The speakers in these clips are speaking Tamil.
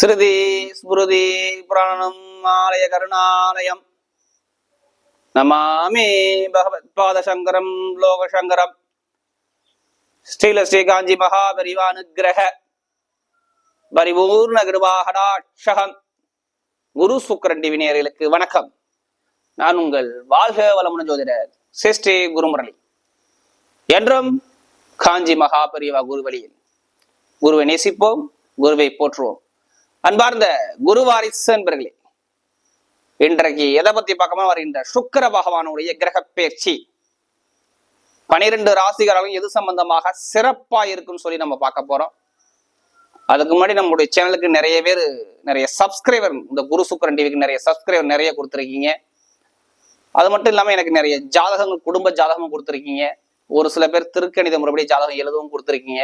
ஸ்ருதி ஸ்மிருதி புராணம் ஆலய கருணாலயம். நமாமி பகவத் பாதசங்கரம் லோகசங்கரம். ஸ்ரீல ஸ்ரீ காஞ்சி மகாபரிவானுகிரக பரிபூர்ண கிருபாகடாட்சகம். குரு சுக்கரன் டிவினியர்களுக்கு வணக்கம். நான் உங்கள் வாழ்க வளமுன ஜோதிடர் சிஸ்ரீ குருமுரளி. என்றும் காஞ்சி மகாபரிவா குருவழியில் குருவை நேசிப்போம் குருவை போற்றுவோம். அன்பார்ந்த குரு வாரிசு என்பர்களே இன்றைக்கு எதை பத்தி பார்க்கமா வருகின்ற சுக்கிர பகவானுடைய கிரக பயிற்சி. பனிரெண்டு ராசிகாரங்களும் எது சம்பந்தமாக சிறப்பா இருக்குன்னு சொல்லி நம்ம பார்க்க போறோம். அதுக்கு முன்னாடி நம்மளுடைய சேனலுக்கு நிறைய பேர் நிறைய சப்ஸ்கிரைபர் இந்த குரு சுக்கரன் டிவிக்கு நிறைய சப்ஸ்கிரைபர் நிறைய கொடுத்துருக்கீங்க. அது மட்டும் இல்லாமல் எனக்கு நிறைய ஜாதகங்கள் குடும்ப ஜாதகமும் கொடுத்துருக்கீங்க. ஒரு சில பேர் திருக்கணித முறைப்படி ஜாதகம் எழுதவும் கொடுத்துருக்கீங்க.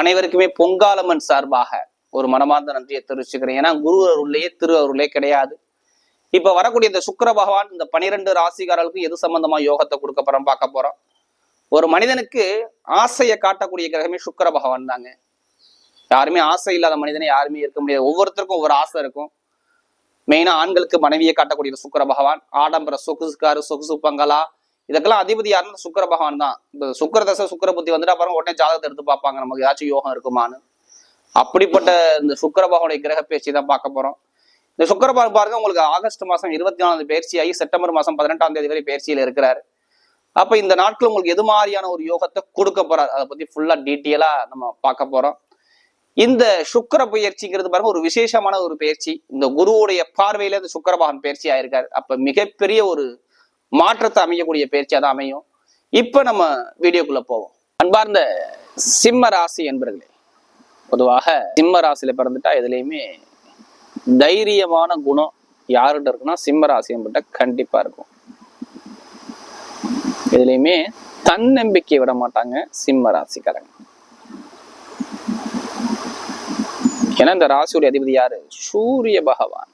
அனைவருக்குமே பொங்காலம்மன் சார்பாக ஒரு மனமார்ந்த நன்றியை தெரிவிச்சுக்கிறேன். ஏன்னா குரு அருள்லேயே திரு அருளே கிடையாது. இப்ப வரக்கூடிய இந்த சுக்கிர பகவான் இந்த பனிரெண்டு ராசிகாரர்களுக்கு எது சம்பந்தமா யோகத்தை கொடுக்க போறோம் பார்க்க போறோம். ஒரு மனிதனுக்கு ஆசையை காட்டக்கூடிய கிரகமே சுக்கிர பகவான் தாங்க. யாருமே ஆசை இல்லாத மனிதனை யாருமே இருக்க முடியாது. ஒவ்வொருத்தருக்கும் ஒவ்வொரு ஆசை இருக்கும். மெயினா ஆண்களுக்கு மனைவியை காட்டக்கூடிய சுக்கிர பகவான் ஆடம்பர சொகுசுக்காரு சொகுசு பங்களா இதுக்கெல்லாம் அதிபதி யாருன்னு சுக்கர பகவான் தான். இந்த சுக்கர தசை சுக்கர புத்தி வந்துட்டு அப்புறம் உடனே ஜாதகத்தை எடுத்து பார்ப்பாங்க. நமக்கு ஏதாச்சும் யோகம் இருக்குமான்னு. அப்படிப்பட்ட இந்த சுக்கிர பகவானுடைய கிரக பயிற்சி தான் பார்க்க போறோம். இந்த சுக்கிர பகவான் பாருங்க உங்களுக்கு ஆகஸ்ட் மாசம் இருபத்தி நாலாவது பயிற்சியாகி செப்டம்பர் மாசம் பதினெட்டாம் தேதி வரை பயிற்சியில் இருக்கிறாரு. அப்ப இந்த நாட்கள் உங்களுக்கு எது மாதிரியான ஒரு யோகத்தை கொடுக்க போறாரு அதை பத்தி ஃபுல்லா டீட்டெயிலா நம்ம பார்க்க போறோம். இந்த சுக்கர பயிற்சிங்கிறது பாருங்க ஒரு விசேஷமான ஒரு பயிற்சி இந்த குருவுடைய பார்வையில இந்த சுக்கிர பயிற்சி ஆயிருக்காரு. அப்ப மிகப்பெரிய ஒரு மாற்றத்தை அமையக்கூடிய பயிற்சியா தான் அமையும். இப்ப நம்ம வீடியோக்குள்ள போவோம். அன்பார்ந்த சிம்ம ராசி என்பர்களே பொதுவாக சிம்ம ராசியில பிறந்துட்டா எதுலேயுமே தைரியமான குணம் யாருகிட்ட இருக்குன்னா சிம்ம ராசி என்பட்ட கண்டிப்பா இருக்கும். எதுலேயுமே தன்னம்பிக்கை விட மாட்டாங்க சிம்ம ராசிக்காரங்க. ஏன்னா இந்த ராசியுடைய அதிபதி யாரு? சூரிய பகவான்.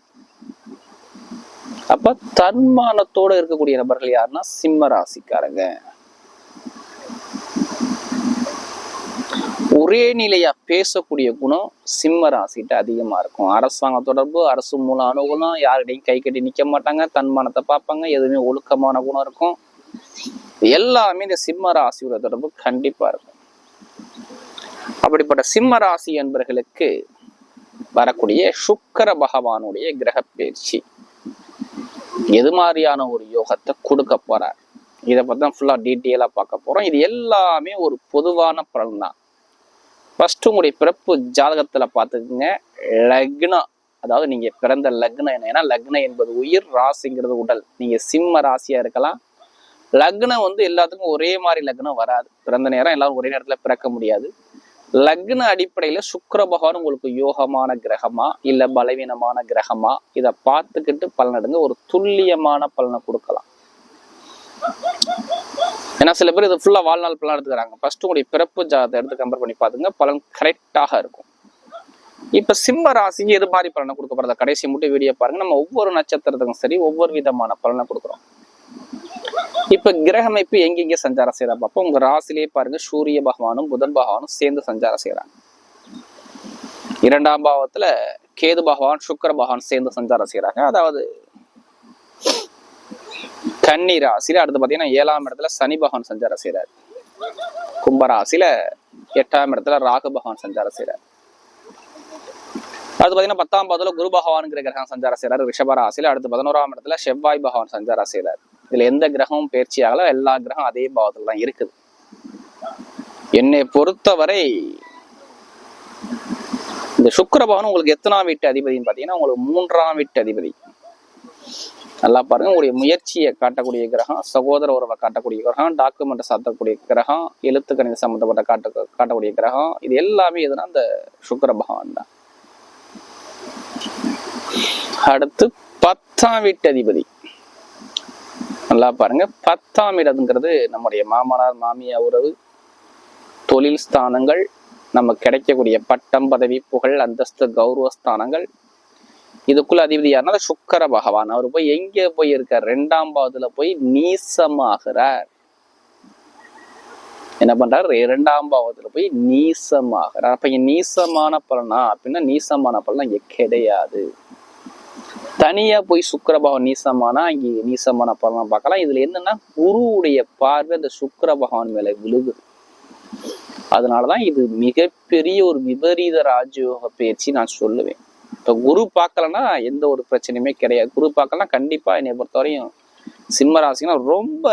அப்ப தன்மானத்தோட இருக்கக்கூடிய நபர்கள் யாருன்னா சிம்ம ராசிக்காரங்க. ஒரே நிலையா பேசக்கூடிய குணம் சிம்ம ராசிட்ட அதிகமா இருக்கும். அரசாங்க தொடர்பு அரசு மூலம் அனுகூலம் யாருடையும் கை கட்டி நிக்க மாட்டாங்க. தன்மானத்தை பார்ப்பாங்க. எதுவுமே ஒழுக்கமான குணம் இருக்கும். எல்லாமே இந்த சிம்ம ராசியோட தொடர்பு கண்டிப்பா இருக்கும். அப்படிப்பட்ட சிம்ம ராசி என்பர்களுக்கு வரக்கூடிய சுக்கர பகவானுடைய கிரக பயிற்சி. எது மாதிரியான ஒரு யோகத்தை கொடுக்க போறார்? இதை பத்தி தான் ஃபுல்லா டீட்டெயிலா பார்க்க போறோம். இது எல்லாமே ஒரு பொதுவான பலன் தான். ஃபர்ஸ்ட் உங்களுடைய பிறப்பு ஜாதகத்துல பார்த்துக்குங்க. லக்னம் அதாவது நீங்க பிறந்த லக்னம் என்ன? ஏன்னா லக்னம் என்பது உயிர் ராசிங்கிறது உடல். நீங்க சிம்ம ராசியா இருக்கலாம். லக்னம் வந்து எல்லாத்துக்கும் ஒரே மாதிரி லக்னம் வராது. பிறந்த நேரம் எல்லாரும் ஒரே நேரத்துல பிறக்க முடியாது. லக்ன அடிப்படையில சுக்கர பகவான் உங்களுக்கு யோகமான கிரகமா இல்ல பலவீனமான கிரகமா? இதை பார்த்துக்கிட்டு பலனடுங்க ஒரு துல்லியமான பலனை கொடுக்கலாம். ஏன்னா சில பேர் இது ஃபுல்லாக வாழ்நாள் பலன் எடுத்துக்கிறாங்க. ஃபர்ஸ்ட் உங்களுடைய பிறப்பு ஜாதத்தை எடுத்து கம்பேர் பண்ணி பார்த்துங்க பலன் கரெக்டாக இருக்கும். இப்ப சிம்ம ராசிக்கு எது மாதிரி பலனை கொடுக்க போகிறத கடைசி மட்டும் வீடியோ பாருங்க. நம்ம ஒவ்வொரு நட்சத்திரத்துக்கும் சரி ஒவ்வொரு விதமான பலனை கொடுக்குறோம். இப்ப கிரக அமைப்பு எங்கெங்க சஞ்சாரம் செய்யறா பார்ப்போம் உங்க ராசிலேயே பாருங்க சூரிய பகவானும் புதன் பகவானும் சேர்ந்து சஞ்சாரம் செய்யறாங்க இரண்டாம் பாவத்துல கேது பகவான் சுக்கர பகவான் சேர்ந்து சஞ்சாரம் செய்யறாங்க அதாவது கன்னி ராசியில அடுத்து பாத்தீங்கன்னா ஏழாம் இடத்துல சனி பகவான் சஞ்சாரம் செய்யறாரு கும்பராசியில எட்டாம் இடத்துல ராகு பகவான் சஞ்சாரம் செய்யறாரு அடுத்து பாத்தீங்கன்னா பத்தாம் பாவத்துல குரு பகவான்ங்கிற கிரகம் சஞ்சாரம் செய்யறாரு ரிஷபராசியில அடுத்து பதினோராம் இடத்துல செவ்வாய் பகவான் சஞ்சாரம் செய்யறாரு இதுல எந்த கிரகமும் பயிற்சி ஆகல. எல்லா கிரகம் அதே பாவத்துல தான் இருக்குது. என்னை பொறுத்தவரை இந்த சுக்கர பகவான் உங்களுக்கு எத்தனாம் வீட்டு அதிபதினு பாத்தீங்கன்னா உங்களுக்கு மூன்றாம் வீட்டு அதிபதி. நல்லா பாருங்க. உங்களுடைய முயற்சியை காட்டக்கூடிய கிரகம் சகோதர உறவை காட்டக்கூடிய கிரகம் டாக்குமெண்ட் சாத்தக்கூடிய கிரகம் எழுத்து கணித சம்பந்தப்பட்ட காட்ட காட்டக்கூடிய கிரகம் இது எல்லாமே எதுனா அந்த சுக்கர பகவான் தான். அடுத்து பத்தாம் வீட்டு அதிபதி. நல்லா பாருங்க. பத்தாம் இடம்ங்கிறது நம்முடைய மாமனார் மாமியா உறவு தொழில் ஸ்தானங்கள் நம்ம கிடைக்கக்கூடிய பட்டம் பதவி புகழ் அந்தஸ்து கௌரவ ஸ்தானங்கள் இதுக்குள்ள அதிபதி யாருன்னா சுக்கர பகவான். அவர் போய் எங்க போய் இருக்கார் ரெண்டாம் பாவத்துல போய் நீசமாகிறார். என்ன பண்றாரு? இரண்டாம் பாவத்துல போய் நீசமாகிறார். அப்ப இங்க நீசமான பலனா? அப்படின்னா நீசமான பலனா இங்க கிடையாது. தனியா போய் சுக்கிரபகவான் நீசமானா இங்க நீசமான பலனா பார்க்கலாம். இதுல என்னன்னா குருவுடைய பார்வை அந்த சுக்கர பகவான் மேல விழுகுது. அதனாலதான் இது மிகப்பெரிய ஒரு விபரீத ராஜயோக பயிற்சி நான் சொல்லுவேன். இப்போ குரு பார்க்கலன்னா எந்த ஒரு பிரச்சனையுமே கிடையாது. குரு பார்க்கலாம் கண்டிப்பாக என்னை பொறுத்தவரையும் சிம்ம ராசினா ரொம்ப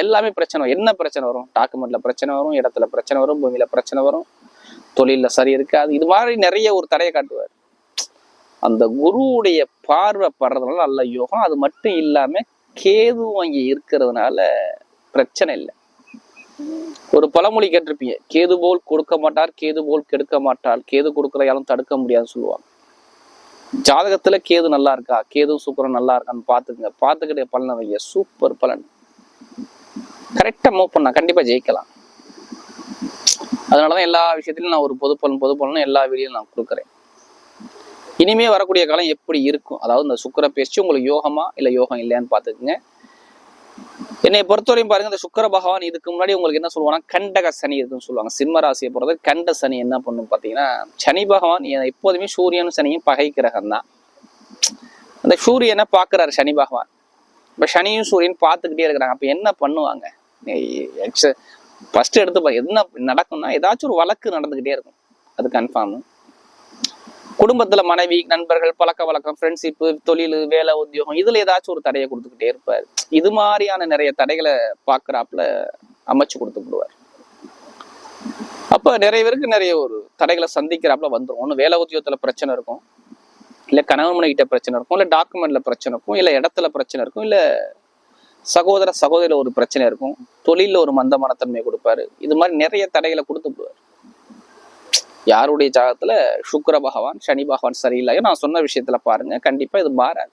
எல்லாமே பிரச்சனை என்ன பிரச்சனை வரும்? டாக்குமெண்ட்ல பிரச்சனை வரும் இடத்துல பிரச்சனை வரும் பூமியில பிரச்சனை வரும் தொழிலில் சரி இருக்காது இது மாதிரி நிறைய ஒரு தடையை காட்டுவார். அந்த குருவுடைய பார்வை படுறதுனால நல்ல யோகம். அது மட்டும் இல்லாம கேது அங்கே இருக்கிறதுனால பிரச்சனை இல்லை. ஒரு பழமொழி கேட்டிருப்பீங்க கேது போல் கொடுக்க மாட்டார் கேது போல் கெடுக்க மாட்டார் கேது கொடுக்கிற யாரும் தடுக்க முடியாதுன்னு சொல்லுவாங்க. ஜாதகத்துல கேது நல்லா இருக்கா? கேது சூப்பரா நல்லா இருக்கான்னு பாத்துக்கங்க பாத்துக்கிட்ட பலனை வைங்க. சூப்பர் பலன். கரெக்டா மூவ் பண்ணா கண்டிப்பா ஜெயிக்கலாம். அதனாலதான் எல்லா விஷயத்திலும் நான் ஒரு பொது பலன் பொது பலன் எல்லா வீடியும் நான் கொடுக்குறேன். இனிமே வரக்கூடிய காலம் எப்படி இருக்கும்? அதாவது இந்த சுக்கிர பேச்சு உங்களுக்கு யோகமா இல்ல யோகம் இல்லையான்னு பாத்துக்கங்க என்னை பொறுத்தவரையும் பாருங்க இந்த சுக்கர பகவான் இதுக்கு முன்னாடி உங்களுக்கு என்ன சொல்லுவாங்கன்னா கண்டக சனி இருக்குன்னு சொல்லுவாங்க. சிம்ம ராசியை பொறுத்த கண்ட சனி என்ன பண்ணும் பாத்தீங்கன்னா சனி பகவான் எப்போதுமே சூரியனும் சனியும் பகை கிரகம் தான் அந்த சூரியனை பாக்குறாரு சனி பகவான். இப்ப சனியும் சூரியன் பார்த்துக்கிட்டே இருக்கிறாங்க. அப்ப என்ன பண்ணுவாங்க? ஃபர்ஸ்ட் எடுத்து என்ன நடக்கும்னா ஏதாச்சும் ஒரு வழக்கு நடந்துகிட்டே இருக்கும். அது கன்ஃபார்ம் குடும்பத்துல மனைவி நண்பர்கள் பழக்க வழக்கம் ஃப்ரெண்ட்ஷிப்பு தொழில் வேலை உத்தியோகம் இதுல ஏதாச்சும் ஒரு தடையை கொடுத்துக்கிட்டே இருப்பார். இது மாதிரியான நிறைய தடைகளை பாக்குறாப்புல அமைச்சு கொடுத்து விடுவார் அப்ப நிறைய பேருக்கு நிறைய ஒரு தடைகளை சந்திக்கிறாப்புல வந்துடும் ஒன்று வேலை உத்தியோகத்துல பிரச்சனை இருக்கும். இல்ல கணவன் மனைவிட்ட பிரச்சனை இருக்கும். இல்ல டாக்குமெண்ட்ல பிரச்சனை இருக்கும். இல்ல இடத்துல பிரச்சனை இருக்கும். இல்ல சகோதர சகோதரில ஒரு பிரச்சனை இருக்கும். தொழிலில் ஒரு மந்தமானத்தன்மையை கொடுப்பாரு. இது மாதிரி நிறைய தடைகளை கொடுத்து யாருடைய ஜாகத்துல சுக்கர பகவான் சனி பகவான் சரியில்லையோ நான் சொன்ன விஷயத்துல பாருங்க கண்டிப்பா இது மாறாது.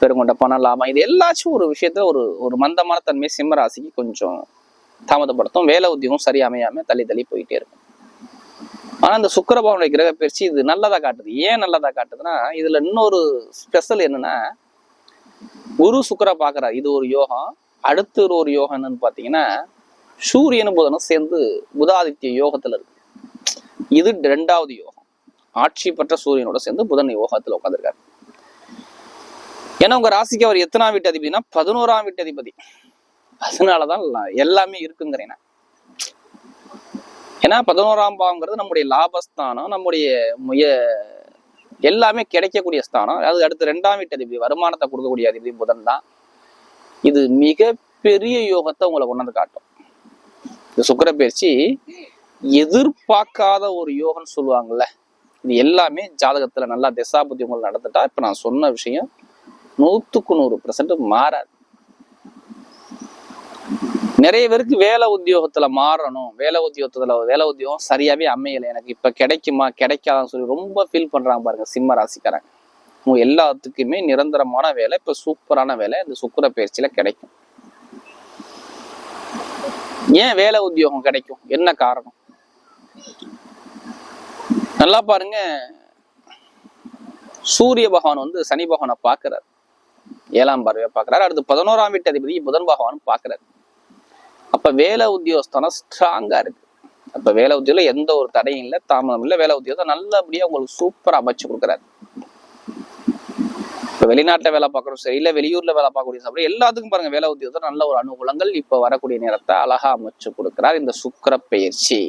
பெருங்கொண்ட பணம் லாபம் இது எல்லாச்சும் ஒரு விஷயத்துல ஒரு ஒரு மந்தமான தன்மை சிம்மராசிக்கு கொஞ்சம் தாமதப்படுத்தும். வேலை உத்தியோகம் சரி அமையாம தள்ளி தள்ளி போயிட்டே இருக்கும். ஆனா இந்த சுக்கிர பகவானுடைய கிரக பயிற்சி இது நல்லதா காட்டுது. ஏன் நல்லதா காட்டுதுன்னா இதுல இன்னொரு ஸ்பெஷல் என்னன்னா குரு சுக்கிர பாக்குறாரு. இது ஒரு யோகம். அடுத்து ஒரு யோகம் என்னன்னு பாத்தீங்கன்னா சூரியனும் புதனும் சேர்ந்து புதாதித்ய யோகத்துல இருக்கு. இது ரெண்டாவது யோகம். ஆட்சி பெற்ற சூரியனோட சேர்ந்து புதன் யோகத்துல உட்காந்துருக்காரு ஏன்னா உங்க ராசிக்கு அவர் எத்தனாம் வீட்டு அதிபதினா பதினோராம் வீட்டு அதிபதி. அதனாலதான் எல்லாமே இருக்குங்கிறேன் ஏன்னா பதினோராம் பாவங்கிறது நம்முடைய லாபஸ்தானம் நம்முடைய முய எல்லாமே கிடைக்கக்கூடிய ஸ்தானம். அது அடுத்து ரெண்டாம் வீட்டு அதிபதி வருமானத்தை கொடுக்கக்கூடிய அதிபதி புதன் தான். இது மிக பெரிய யோகத்தை உங்களை கொண்டாந்து காட்டும். இந்த சுக்கர பயிற்சி எதிர்பார்க்காத ஒரு யோகம்னு சொல்லுவாங்கல்ல இது எல்லாமே ஜாதகத்துல நல்லா திசாபுத்தி உங்களுக்கு நடந்துட்டா இப்ப நான் சொன்ன விஷயம் நூத்துக்கு நூறு பெர்சன்ட் மாறாது. நிறைய பேருக்கு வேலை உத்தியோகத்துல மாறணும். வேலை உத்தியோகத்துல வேலை உத்தியோகம் சரியாவே அமையலை. எனக்கு இப்ப கிடைக்குமா கிடைக்காதான்னு சொல்லி ரொம்ப ஃபீல் பண்றாங்க பாருங்க சிம்ம ராசிக்காரங்க. உங்க எல்லாத்துக்குமே நிரந்தரமான வேலை இப்ப சூப்பரான வேலை இந்த சுக்கர பயிற்சியில கிடைக்கும். ஏன் வேலை உத்தியோகம் கிடைக்கும்? என்ன காரணம்? நல்லா பாருங்க. சூரிய பகவான் வந்து சனி பகவானை பார்க்கிறார். ஏழாம் பார்வையை பார்க்கிறார். அடுத்து பதினோராம் வீட்டு அதிபதி புதன் பகவான் பார்க்கிறார். அப்ப வேலை உத்தியோகஸ்தானம் ஸ்ட்ராங்கா இருக்கு. அப்ப வேலை உத்தியோகம் எந்த ஒரு தடையும் இல்லை தாமதம் இல்லை. வேலை உத்தியோகத்தை நல்லபடியா உங்களுக்கு சூப்பரா அமைச்சு கொடுக்குறாரு. இப்ப வெளிநாட்டுல வேலை பார்க்கறோம் சரி இல்லை வெளியூர்ல வேலை பார்க்கக்கூடிய சாப்பிட எல்லாத்துக்கும் பாருங்க வேலை உத்தியோகத்தை நல்ல ஒரு அனுகூலங்கள் இப்ப வரக்கூடிய நேரத்தை அழகா அமைச்சு கொடுக்கிறார் இந்த சுக்கர பயிற்சி.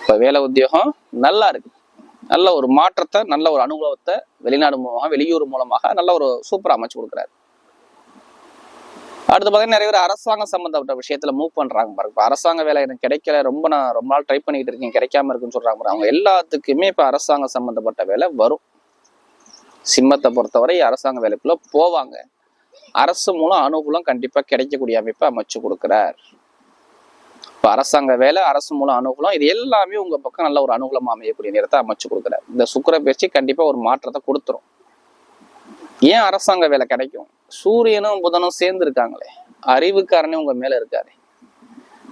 இப்போ வேலை உத்தியோகம் நல்லா இருக்கு. நல்ல ஒரு மாற்றத்தை நல்ல ஒரு அனுபவத்தை வெளிநாடு மூலமாக வெளியூர் மூலமாக நல்ல ஒரு சூப்பரா அமைச்சு கொடுக்குறாரு. அடுத்து பார்த்தீங்கன்னா நிறைய பேர் அரசாங்கம் சம்பந்தப்பட்ட விஷயத்துல மூவ் பண்றாங்க பாருங்க. இப்ப அரசாங்க வேலை எனக்கு கிடைக்கல ரொம்ப நான் ரொம்ப நாள் ட்ரை பண்ணிட்டு இருக்கேன் கிடைக்காம இருக்குன்னு சொல்றாங்க அவங்க எல்லாத்துக்குமே இப்ப அரசாங்க சம்பந்தப்பட்ட வேலை வரும். சிம்மத்தை பொறுத்தவரை அரசாங்க வேலைக்குள்ள போவாங்க. அரசு மூலம் அனுகூலம் கண்டிப்பா கிடைக்கக்கூடிய அமைப்பை அமைச்சு கொடுக்கிறார். இப்போ அரசாங்க வேலை அரசு மூலம் அனுகூலம் இது எல்லாமே உங்க பக்கம் நல்ல ஒரு அனுகூலமாக அமையக்கூடிய நேரத்தை அமைச்சு கொடுக்குறேன் இந்த சுக்கிர பயிற்சி கண்டிப்பாக ஒரு மாற்றத்தை கொடுத்துரும். ஏன் அரசாங்க வேலை கிடைக்கும்? சூரியனும் புதனும் சேர்ந்து இருக்காங்களே. அறிவுக்காரனே உங்க மேல இருக்காரு.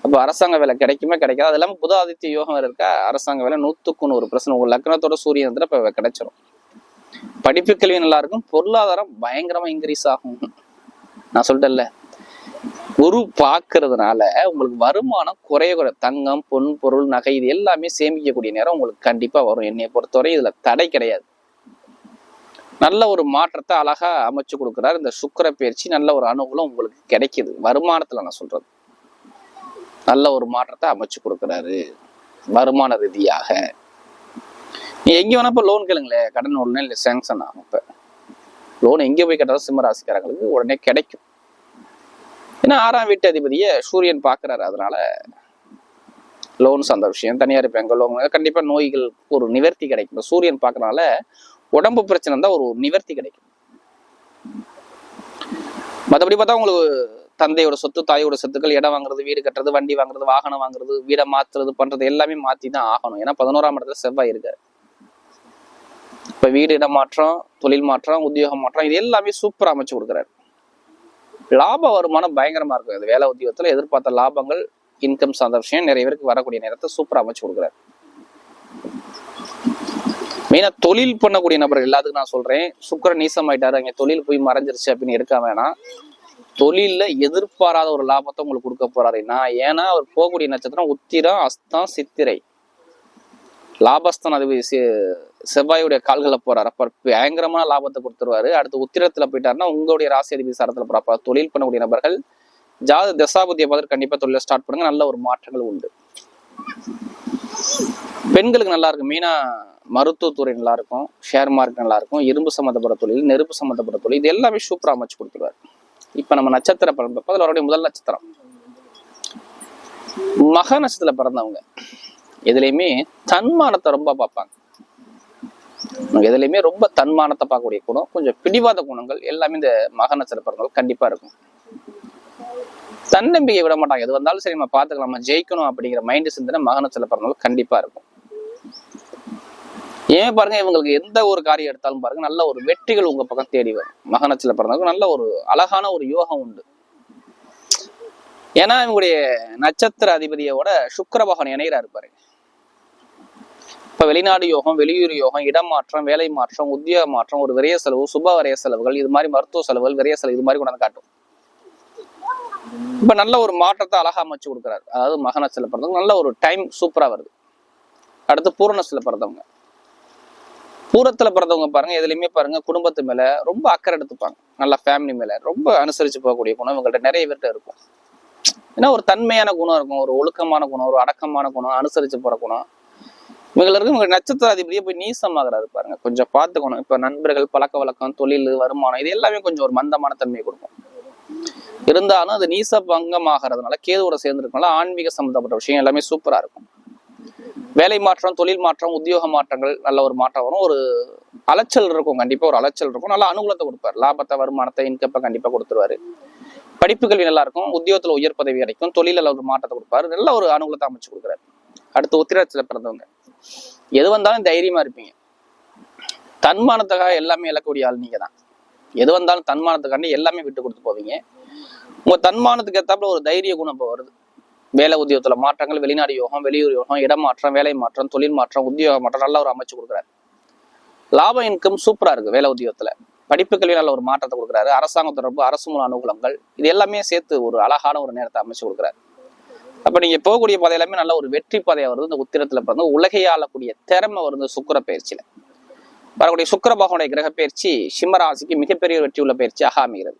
அப்போ அரசாங்க வேலை கிடைக்குமே கிடைக்காது? அது இல்லாமல் புத ஆதித்ய யோகம் இருக்கா? அரசாங்க வேலை நூற்றுக்கு நூறு பிரச்சனை. உங்கள் லக்னத்தோட சூரியன் இருந்தா இப்ப கிடைச்சிரும். படிப்பு கல்வி நல்லா இருக்கும். பொருளாதாரம் பயங்கரமாக இன்க்ரீஸ் ஆகும். நான் சொல்லிட்டேன்ல. குரு பார்க்கறதுனால உங்களுக்கு வருமானம் குறைய குறை தங்கம் பொன் பொருள் நகை இது எல்லாமே சேமிக்கக்கூடிய நேரம் உங்களுக்கு கண்டிப்பா வரும். என்னை பொறுத்தவரை இதுல தடை கிடையாது. நல்ல ஒரு மாற்றத்தை அழகா அமைச்சு கொடுக்குறாரு. இந்த சுக்கிர பயிற்சி நல்ல ஒரு அனுகூலம் உங்களுக்கு கிடைக்குது. வருமானத்துல நான் சொல்றது. நல்ல ஒரு மாற்றத்தை அமைச்சு கொடுக்குறாரு. வருமான ரீதியாக. நீ எங்க வேணா இப்ப லோன் கேளுங்களேன். கடன் உடனே இல்லை சேங்ஷன் ஆகும் இப்போ. லோன் எங்க போய் கேட்டாலும் சிம்மராசிக்காரங்களுக்கு உடனே கிடைக்கும். ஏன்னா ஆறாம் வீட்டு அதிபதியை சூரியன் பார்க்குறாரு. அதனால லோன்ஸ் அந்த விஷயம் தனியார் பேங்க் லோன் கண்டிப்பா நோய்கள் ஒரு நிவர்த்தி கிடைக்கும். சூரியன் பார்க்கறனால உடம்பு பிரச்சனை தான் ஒரு நிவர்த்தி கிடைக்கும். மற்றபடி பார்த்தா உங்களுக்கு தந்தையோட சொத்து தாயோட சொத்துக்கள் இடம் வாங்குறது வீடு கட்டுறது வண்டி வாங்குறது வாகனம் வாங்குறது வீடை மாத்துறது பண்றது எல்லாமே மாத்தி தான் ஆகணும். ஏன்னா பதினோராம் இடத்துல செவ்வாய் இருக்காரு. இப்ப வீடு இடம் மாற்றம் தொழில் மாற்றம் உத்தியோகம் மாற்றம் இது எல்லாமே சூப்பர் அமைச்சு கொடுக்குறாரு. லாப வருமானம் பயங்கரமா இருக்கும். இது வேலை உத்தியோகத்துல எதிர்பார்த்த லாபங்கள் இன்கம் சார்ந்த விஷயம் நிறைய பேருக்கு வரக்கூடிய நேரத்தை சூப்பரா அமைச்சு கொடுக்குறாரு. மெயினா தொழில் பண்ணக்கூடிய நபர்கள் எல்லாத்துக்கும் நான் சொல்றேன். சுக்கரன் நீசம் ஆயிட்டாரு அங்க தொழில் போய் மறைஞ்சிருச்சு அப்படின்னு எடுக்க வேணாம் தொழில்ல எதிர்பாராத ஒரு லாபத்தை உங்களுக்கு கொடுக்க போறாரு. நான் ஏன்னா அவர் போகக்கூடிய நட்சத்திரம் உத்திரம் அஸ்தம் சித்திரை. லாபஸ்தான் அதிபதி செவ்வாயுடைய கால்களை போறாரு. அப்ப பயங்கரமான லாபத்தை கொடுத்துருவாரு. அடுத்து உத்திரத்துல போயிட்டாருன்னா உங்களுடைய ராசி அதிபதி சாரத்துல போறப்ப தொழில் பண்ணக்கூடிய நபர்கள் ஜாத தசாபதியை பார்த்து கண்டிப்பா தொழிலை ஸ்டார்ட் பண்ணுங்க. நல்ல ஒரு மாற்றங்கள் உண்டு. பெண்களுக்கு நல்லா இருக்கும். மெயினா மருத்துவத்துறை நல்லா இருக்கும். ஷேர் மார்க்கெட் நல்லா இருக்கும். இரும்பு சம்மந்தப்பட்ட தொழில் நெருப்பு சம்மந்தப்பட்ட தொழில் இது எல்லாமே சூப்பரா அமைச்சு கொடுத்துருவாரு. இப்ப நம்ம நட்சத்திர பலன் பார்ப்போம். அவருடைய முதல் நட்சத்திரம். மக நட்சத்திரத்துல பிறந்தவங்க. எதுலையுமே தன்மானத்தை ரொம்ப பார்ப்பாங்க. எதுலையுமே ரொம்ப தன்மானத்தை பார்க்கக்கூடிய குணம் கொஞ்சம் பிடிவாத குணங்கள் எல்லாமே இந்த மகன நட்சத்திர கண்டிப்பா இருக்கும். தன்னம்பிக்கை விட மாட்டாங்க. எது வந்தாலும் சரி நம்ம பார்த்துக்கலாம். நம்ம ஜெயிக்கணும் அப்படிங்கிற மைண்ட் சிந்தனை மகன நட்சத்திர கண்டிப்பா இருக்கும். ஏன் பாருங்க இவங்களுக்கு எந்த ஒரு காரியம் எடுத்தாலும் பாருங்க நல்ல ஒரு வெற்றிகள் உங்க பக்கம் தேடி வரும். மகனச்சில பிறந்தவங்க நல்ல ஒரு அழகான ஒரு யோகம் உண்டு. ஏன்னா இவங்களுடைய நட்சத்திர அதிபதியோட சுக்கர பகவான் இணையரா இருப்பாரு இப்ப வெளிநாடு யோகம் வெளியூர் யோகம் இடம் மாற்றம் வேலை மாற்றம் உத்தியோக மாற்றம் ஒரு விரைய செலவு சுப விரைய செலவுகள் இது மாதிரி மருத்துவ செலவுகள் விரைய செலவு இது மாதிரி கொண்டாந்து காட்டும். இப்ப நல்ல ஒரு மாற்றத்தை அழகா அமைச்சு கொடுக்குறாரு. அதாவது மகனத்துல பிறந்தவங்க. நல்ல ஒரு டைம் சூப்பரா வருது. அடுத்து பூரணத்துல பிறந்தவங்க. பூரத்துல பிறந்தவங்க பாருங்க எதுலையுமே பாருங்க குடும்பத்து மேல ரொம்ப அக்கறை எடுத்துப்பாங்க. நல்ல ஃபேமிலி மேல ரொம்ப அனுசரிச்சு போகக்கூடிய குணம் இவங்கள்ட்ட நிறைய பேர்கிட்ட இருக்கும். ஏன்னா ஒரு தன்மையான குணம் இருக்கும். ஒரு ஒழுக்கமான குணம் ஒரு அடக்கமான குணம் அனுசரிச்சு போற குணம். இவங்களுக்கு இவங்க நட்சத்திராதிபதியை போய் நீசமாகிறாரு பாருங்க. கொஞ்சம் பார்த்துக்கணும். இப்ப நண்பர்கள் பழக்க வழக்கம் தொழில் வருமானம் இது எல்லாமே கொஞ்சம் ஒரு மந்தமான தன்மையை கொடுக்கும். இருந்தாலும் அது நீச பங்கமாகறதுனால கேதுவோட சேர்ந்துருக்கனால ஆன்மீக சம்பந்தப்பட்ட விஷயம் எல்லாமே சூப்பரா இருக்கும். வேலை மாற்றம் தொழில் மாற்றம் உத்தியோக மாற்றங்கள் நல்ல ஒரு மாற்றம் வரும். ஒரு அலைச்சல் இருக்கும். கண்டிப்பா ஒரு அலைச்சல் இருக்கும். நல்ல அனுகூலத்தை கொடுப்பாரு. லாபத்தை வருமானத்தை இன்கப்பை கண்டிப்பா கொடுத்துருவாரு. படிப்பு கல்வி நல்லா இருக்கும். உத்தியோகத்துல உயர் பதவி கிடைக்கும். தொழிலில் ஒரு மாற்றத்தை கொடுப்பாரு. நல்ல ஒரு அனுகூலத்தை அமைச்சு கொடுக்குறாரு. அடுத்து உத்திராட்சியில பிறந்தவங்க. எது வந்தாலும் தைரியமா இருப்பீங்க. தன்மானத்துக்காக எல்லாமே இழக்கக்கூடிய ஆள் நீங்க தான் எது வந்தாலும் தன்மானத்துக்காண்டி எல்லாமே விட்டு கொடுத்து போவீங்க. உங்க தன்மானத்துக்கு ஏத்தாப்புல ஒரு தைரிய குணம் இப்போ வருது. வேலை உத்தியோகத்துல மாற்றங்கள் வெளிநாடு யோகம் வெளியூர் யோகம் இடம் மாற்றம் வேலை மாற்றம் தொழில் மாற்றம் உத்தியோக மாற்றம் நல்ல ஒரு அமைச்சு கொடுக்குறாரு. லாப இன்கம் சூப்பரா இருக்கு வேலை உத்தியோகத்துல. படிப்பு கல்வி நல்ல ஒரு மாற்றத்தை கொடுக்குறாரு. அரசாங்க தொடர்பு அரசு மூல அனுகூலங்கள் இது எல்லாமே சேர்த்து ஒரு அழகான ஒரு நேரத்தை அமைச்சு கொடுக்குறாரு. அப்ப நீங்க போகக்கூடிய பாதை எல்லாமே நல்ல ஒரு வெற்றி பாதையா வருது. இந்த உத்திரத்துல பிறந்து உலகை ஆளக்கூடிய திறமை வருது சுக்கிர பயிற்சியில. வரக்கூடிய சுக்கர பகவனுடைய கிரக பயிற்சி சிம்ம ராசிக்கு மிகப்பெரிய வெற்றி உள்ள பயிற்சியாக அமைகிறது.